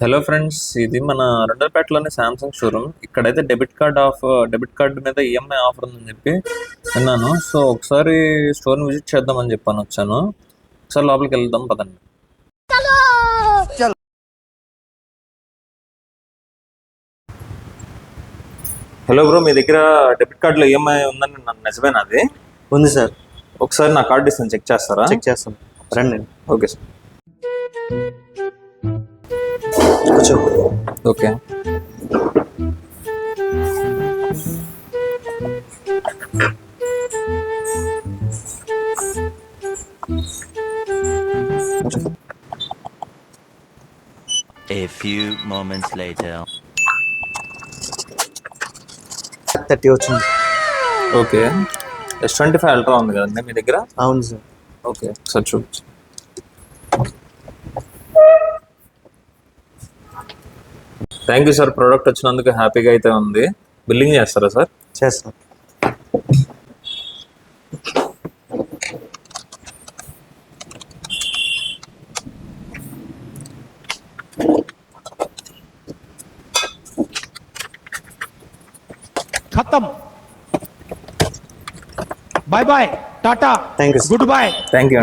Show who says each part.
Speaker 1: Hello friends ఇది మన రెండోపేటలోని సామ్సంగ్ షోరూమ్ ఇక్కడైతే debit card of debit card మీద ఈఎంఐ ఆఫర్ ఉందని చెప్పి విన్నాను. సో ఒకసారి స్టోర్ని విజిట్ చేద్దామని చెప్పాను వచ్చాను. ఒకసారి లోపలికి వెళ్దాం పదండి. హలో బ్రో మీ దగ్గర డెబిట్ కార్డులో ఈఎంఐ ఉందని నాకు నిజమేనా అది?
Speaker 2: ఉంది సార్.
Speaker 1: ఒకసారి నా కార్డు ఇస్తాను చెక్ చేస్తారా?
Speaker 2: చెక్ చేస్తాం. రండి.
Speaker 1: ఓకే సార్
Speaker 2: కూర్చో.
Speaker 1: Okay.
Speaker 3: A few moments later.
Speaker 2: Thirty వచ్చింది.
Speaker 1: Okay. S twenty five ultra ఉంది కదండి మీ దగ్గర?
Speaker 2: అవును సార్.
Speaker 1: ఓకే. సార్ చూపించు థ్యాంక్ యూ సార్ ప్రోడక్ట్ వచ్చినందుకు హ్యాపీగా అయితే ఉంది. బిల్లింగ్ చేస్తారా సార్
Speaker 2: చేస్తాం.
Speaker 4: ఖతం. Bye bye
Speaker 2: tata thank you
Speaker 4: good bye
Speaker 1: thank you